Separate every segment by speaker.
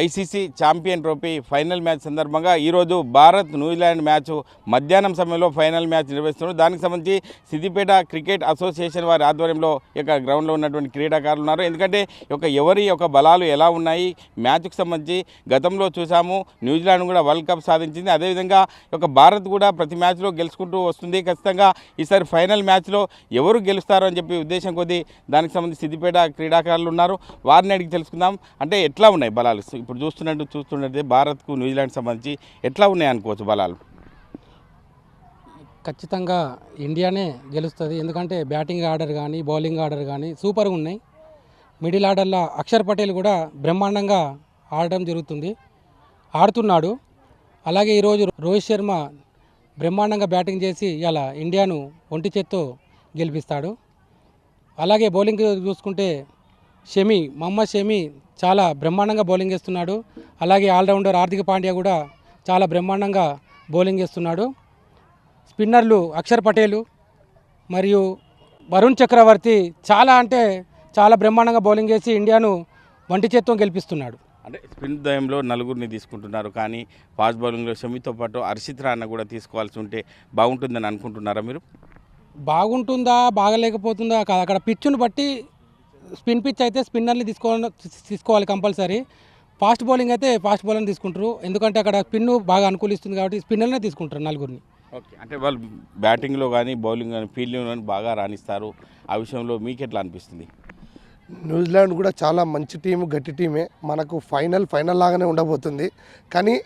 Speaker 1: ICC champion trophy final match సందర్భంగా ఈరోజు Bharat New Zealand match మధ్యాహ్నం సమయంలో ఫైనల్ మ్యాచ్ నిర్వహిస్తున్నారు. దానికి సంబంధించి సిద్దిపేట క్రికెట్ అసోసియేషన్ వారి ఆధ్వర్యంలో ఇక గ్రౌండ్లో ఉన్నటువంటి క్రీడాకారులు ఉన్నారు. ఎందుకంటే ఒక యొక్క ఎవరి యొక్క బలాలు ఎలా ఉన్నాయి మ్యాచ్కు సంబంధించి గతంలో చూసాము న్యూజిలాండ్ కూడా వరల్డ్ కప్ సాధించింది. అదేవిధంగా ఈ యొక్క భారత్ కూడా ప్రతి మ్యాచ్లో గెలుచుకుంటూ వస్తుంది. ఖచ్చితంగా ఈసారి ఫైనల్ మ్యాచ్లో ఎవరు గెలుస్తారు అని చెప్పి ఉద్దేశం కొద్దీ దానికి సంబంధించి సిద్దిపేట క్రీడాకారులు ఉన్నారు. వారిని అడిగి తెలుసుకుందాం. అంటే ఎట్లా ఉన్నాయి బలాలు? ఇప్పుడు చూస్తున్నట్టు చూస్తున్నట్టే భారత్కు న్యూజిలాండ్ సంబంధించి ఎట్లా ఉన్నాయి అనుకోవచ్చు బలాలు?
Speaker 2: ఖచ్చితంగా ఇండియానే గెలుస్తుంది. ఎందుకంటే బ్యాటింగ్ ఆర్డర్ కానీ బౌలింగ్ ఆర్డర్ కానీ సూపర్గా ఉన్నాయి. మిడిల్ ఆర్డర్లో అక్షర్ పటేల్ కూడా బ్రహ్మాండంగా ఆడడం జరుగుతుంది. ఆడుతున్నాడు. అలాగే ఈరోజు రోహిత్ శర్మ బ్రహ్మాండంగా బ్యాటింగ్ చేసి ఇలా ఇండియాను ఒంటి చేత్తో గెలిపిస్తాడు. అలాగే బౌలింగ్ చూసుకుంటే షమి మహమ్మద్ షమి చాలా బ్రహ్మాండంగా బౌలింగ్ వేస్తున్నాడు అలాగే ఆల్రౌండర్ హార్దిక్ పాండ్యా కూడా చాలా బ్రహ్మాండంగా బౌలింగ్ వేస్తున్నాడు స్పిన్నర్లు అక్షర్ పటేలు మరియు వరుణ్ చక్రవర్తి చాలా అంటే చాలా బ్రహ్మాండంగా బౌలింగ్ వేసి ఇండియాను వంటి చేత్తో గెలిపిస్తున్నాడు.
Speaker 1: అంటే స్పిన్ దయంలో నలుగురిని తీసుకుంటున్నారు. కానీ ఫాస్ట్ బౌలింగ్లో షమితో పాటు హర్షిత్ రాన్న కూడా తీసుకోవాల్సి ఉంటే బాగుంటుందని అనుకుంటున్నారా మీరు?
Speaker 2: బాగుంటుందా బాగలేకపోతుందా కాదు. అక్కడ పిచ్చును బట్టి స్పిన్ పిచ్ అయితే స్పిన్నర్ని తీసుకోవాలి తీసుకోవాలి కంపల్సరీ. ఫాస్ట్ బౌలింగ్ అయితే ఫాస్ట్ బౌలర్ని తీసుకుంటారు. ఎందుకంటే అక్కడ స్పిన్ బాగా అనుకూలిస్తుంది కాబట్టి స్పిన్నర్నే తీసుకుంటారు నలుగురిని.
Speaker 1: ఓకే. అంటే వాళ్ళు బ్యాటింగ్లో కానీ బౌలింగ్ కానీ ఫీల్డింగ్లో కానీ బాగా రాణిస్తారు. ఆ విషయంలో మీకు ఎట్లా అనిపిస్తుంది?
Speaker 3: న్యూజిలాండ్ కూడా చాలా మంచి టీము గట్టి టీమే. మనకు ఫైనల్ ఫైనల్ లాగానే ఉండబోతుంది. కానీ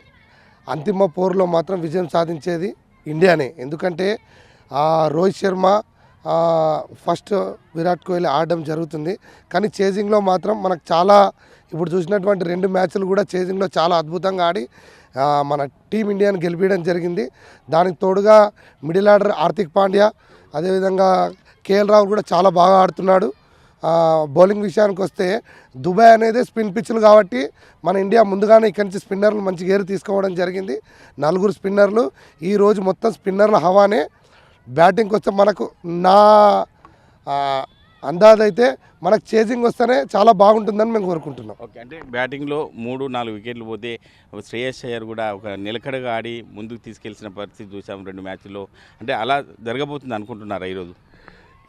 Speaker 3: అంతిమ పోరులో మాత్రం విజయం సాధించేది ఇండియానే. ఎందుకంటే ఆ, రోహిత్ శర్మ ఫస్ట్ విరాట్ కోహ్లీ ఆడడం జరుగుతుంది. కానీ చేజింగ్లో మాత్రం మనకు చాలా ఇప్పుడు చూసినటువంటి రెండు మ్యాచ్లు కూడా చేజింగ్లో చాలా అద్భుతంగా ఆడి మన టీం గెలిపించడం జరిగింది. దానికి తోడుగా మిడిల్ ఆర్డర్ హార్దిక్ పాండ్యా అదేవిధంగా కేఎల్ రాహుల్ కూడా చాలా బాగా ఆడుతున్నాడు. బౌలింగ్ విషయానికి వస్తే దుబాయ్ అనేది స్పిన్ పిచ్లు కాబట్టి మన ఇండియా ముందుగానే ఇక్కడి నుంచి స్పిన్నర్లు మంచి గేరు తీసుకోవడం జరిగింది. నలుగురు స్పిన్నర్లు ఈరోజు మొత్తం స్పిన్నర్ల హవానే బ్యాటింగ్కి వస్తే మనకు నా ఆ, అందాజ్ అయితే మనకు చేజింగ్ వస్తేనే చాలా బాగుంటుందని మేము కోరుకుంటున్నాం.
Speaker 1: ఓకే అంటే బ్యాటింగ్లో మూడు నాలుగు వికెట్లు పోతే శ్రేయస్ అయ్యర్ కూడా ఒక నిలకడగా ఆడి ముందుకు తీసుకెళ్సిన పరిస్థితి చూసాం రెండు మ్యాచ్ల్లో అంటే అలా జరగబోతుంది అనుకుంటున్నారా ఈరోజు?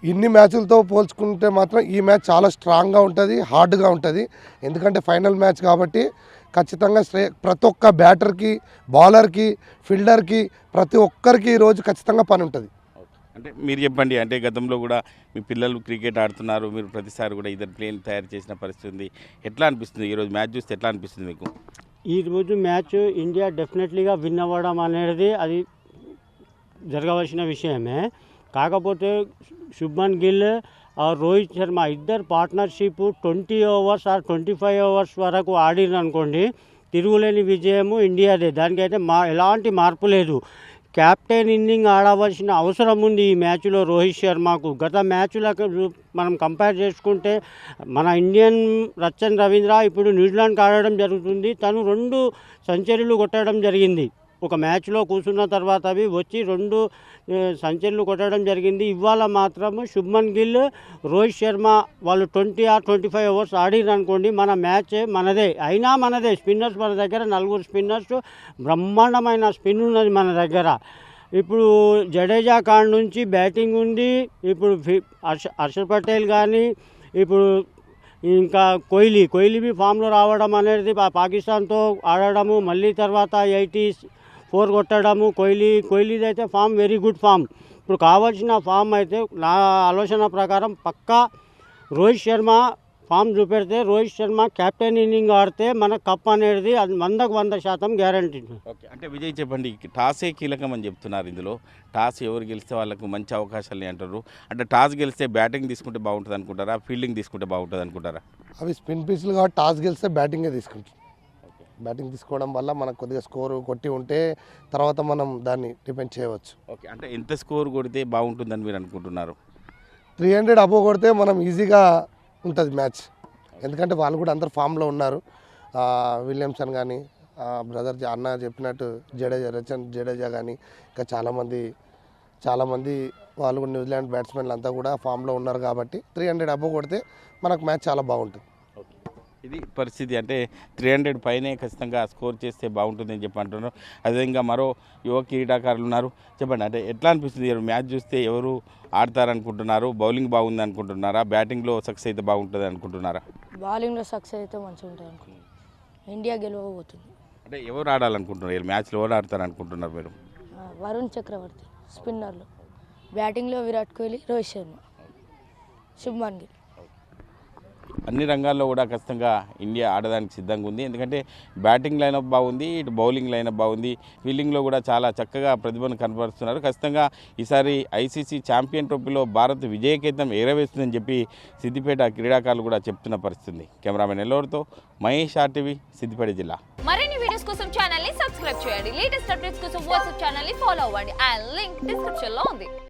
Speaker 3: ఇన్ని మ్యాచ్లతో పోల్చుకుంటే మాత్రం ఈ మ్యాచ్ చాలా స్ట్రాంగ్గా ఉంటుంది హార్డ్గా ఉంటుంది. ఎందుకంటే ఫైనల్ మ్యాచ్ కాబట్టి ఖచ్చితంగా శ్రే ప్రతి ఒక్క బ్యాటర్కి బౌలర్కి ఫీల్డర్కి ప్రతి ఒక్కరికి ఈరోజు ఖచ్చితంగా పని ఉంటుంది.
Speaker 1: అంటే మీరు చెప్పండి అంటే గతంలో కూడా మీ పిల్లలు క్రికెట్ ఆడుతున్నారు మీరు ప్రతిసారి కూడా ఇద్దరు ప్లేన్ తయారు చేసిన పరిస్థితి ఉంది. ఎట్లా అనిపిస్తుంది? ఈరోజు మ్యాచ్ చూస్తే ఎట్లా అనిపిస్తుంది మీకు?
Speaker 4: ఈరోజు మ్యాచ్ ఇండియా డెఫినెట్లీగా విన్ అవ్వడం అనేది అది జరగవలసిన విషయమే. కాకపోతే శుభ్మన్ గిల్ రోహిత్ శర్మ ఇద్దరు partnership twenty overs or twenty five overs వరకు ఆడిరనుకోండి తిరుగులేని విజయము ఇండియాదే. దానికైతే మా ఎలాంటి మార్పు లేదు. క్యాప్టెన్ ఇన్నింగ్ ఆడవలసిన అవసరం ఉంది ఈ మ్యాచ్లో రోహిత్ శర్మకు. గత మ్యాచ్లకు మనం కంపేర్ చేసుకుంటే మన ఇండియన్ రచ్చన్ రవీంద్ర ఇప్పుడు న్యూజిలాండ్కి ఆడడం జరుగుతుంది. తను రెండు సెంచరీలు కొట్టడం జరిగింది. ఒక మ్యాచ్లో కూర్చున్న తర్వాత అవి వచ్చి రెండు సంచర్లు కొట్టడం జరిగింది. ఇవాళ మాత్రం శుభ్మన్ గిల్ రోహిత్ శర్మ వాళ్ళు twenty or twenty five overs ఆడిరు అనుకోండి మన మ్యాచ్ మనదే. అయినా మనదే. స్పిన్నర్స్ మన దగ్గర నలుగురు స్పిన్నర్స్ బ్రహ్మాండమైన స్పిన్ ఉన్నది మన దగ్గర. ఇప్పుడు జడేజా కాడ నుంచి బ్యాటింగ్ ఉంది. ఇప్పుడు ఫి- హర్ష హర్షల్ పటేల్ కానీ ఇప్పుడు ఇంకా కోహ్లీ. కోహ్లీ బి ఫామ్లో రావడం అనేది పాకిస్తాన్తో ఆడడము మళ్ళీ తర్వాత ఎయిటీ ఫోర్ కొట్టడము కోహ్లీ కోహ్లీది అయితే ఫామ్ వెరీ గుడ్ ఫామ్. ఇప్పుడు కావాల్సిన ఫామ్ అయితే నా ఆలోచన ప్రకారం పక్కా రోహిత్ శర్మ ఫామ్ చూపెడితే రోహిత్ శర్మ కెప్టెన్ ఇన్నింగ్ ఆడితే మన కప్ అనేది అది వందకు వంద శాతం గ్యారంటీ
Speaker 1: ఓకే అంటే విజయ్ చెప్పండి టాసే కీలకం అని చెప్తున్నారు ఇందులో. టాస్ ఎవరు గెలిస్తే వాళ్ళకు మంచి అవకాశాలు అంటారు. అంటే టాస్ గెలిస్తే బ్యాటింగ్ తీసుకుంటే బాగుంటుంది అనుకుంటారా ఫీల్డింగ్ తీసుకుంటే బాగుంటుంది అనుకుంటారా
Speaker 3: అవి స్పిన్ పిచ్లు కాబట్టి టాస్ గెలిస్తే బ్యాటింగే తీసుకుంటాం బ్యాటింగ్ తీసుకోవడం వల్ల మనకు కొద్దిగా స్కోరు కొట్టి ఉంటే తర్వాత మనం దాన్ని డిపెండ్ చేయవచ్చు.
Speaker 1: ఓకే అంటే ఎంత స్కోర్ కొడితే బాగుంటుందని మీరు అనుకుంటున్నారు?
Speaker 3: త్రీ హండ్రెడ్ అబో కొడితే మనం ఈజీగా ఉంటుంది మ్యాచ్. ఎందుకంటే వాళ్ళు కూడా అందరు ఫామ్లో ఉన్నారు. విలియమ్సన్ కానీ బ్రదర్ అన్న చెప్పినట్టు జడేజా రచన్ జడేజా కానీ ఇంకా చాలామంది చాలామంది వాళ్ళు కూడా న్యూజిలాండ్ బ్యాట్స్మెన్లు అంతా కూడా ఫామ్లో ఉన్నారు కాబట్టి త్రీ హండ్రెడ్ అబ్బో కొడితే మనకు మ్యాచ్ చాలా బాగుంటుంది.
Speaker 1: ఇది పరిస్థితి. అంటే త్రీ హండ్రెడ్ పైనే ఖచ్చితంగా స్కోర్ చేస్తే బాగుంటుందని చెప్పి అంటున్నారు. అదేవిధంగా మరో యువ క్రీడాకారులు ఉన్నారు. చెప్పండి అంటే ఎట్లా అనిపిస్తుంది? మ్యాచ్ చూస్తే ఎవరు ఆడతారనుకుంటున్నారు? బౌలింగ్ బాగుంది అనుకుంటున్నారా? బ్యాటింగ్లో సక్సెస్ అయితే బాగుంటుంది అనుకుంటున్నారా?
Speaker 5: బౌలింగ్లో సక్సెస్ అయితే మంచిగా ఉంటుంది అనుకున్నాను ఇండియా గెలవబోతుంది.
Speaker 1: అంటే ఎవరు ఆడాలనుకుంటున్నారు? ఈ మ్యాచ్లో ఎవరు ఆడతారు అనుకుంటున్నారు మీరు
Speaker 5: వరుణ్ చక్రవర్తి స్పిన్నర్లు బ్యాటింగ్లో విరాట్ కోహ్లీ రోహిత్ శర్మ. శుభ్మన్ గిల్
Speaker 1: అన్ని రంగాల్లో కూడా ఖచ్చితంగా ఇండియా ఆడడానికి సిద్ధంగా ఉంది. ఎందుకంటే బ్యాటింగ్ లైనప్ బాగుంది ఇటు బౌలింగ్ లైనప్ బాగుంది. ఫీల్డింగ్లో కూడా చాలా చక్కగా ప్రతిభను కనపరుస్తున్నారు ఖచ్చితంగా ఈసారి ఐసీసీ ఛాంపియన్ ట్రోఫీలో భారత్ విజయకేతం ఎగరవేస్తుందని చెప్పి సిద్దిపేట క్రీడాకారులు కూడా చెప్తున్న పరిస్థితి కెమెరామెన్ ఎల్లవరితో మహేష్ ఆర్టీవీ సిద్దిపేట జిల్లా.
Speaker 6: మరిన్ని వీడియోస్ కోసం ఛానల్ని సబ్స్క్రైబ్ చేయండి. లేటెస్ట్ అప్డేట్స్ కోసం వాట్సాప్ ఛానల్ని ఫాలో అవ్వండి. అండ్ లింక్ డిస్క్రిప్షన్లో ఉంది.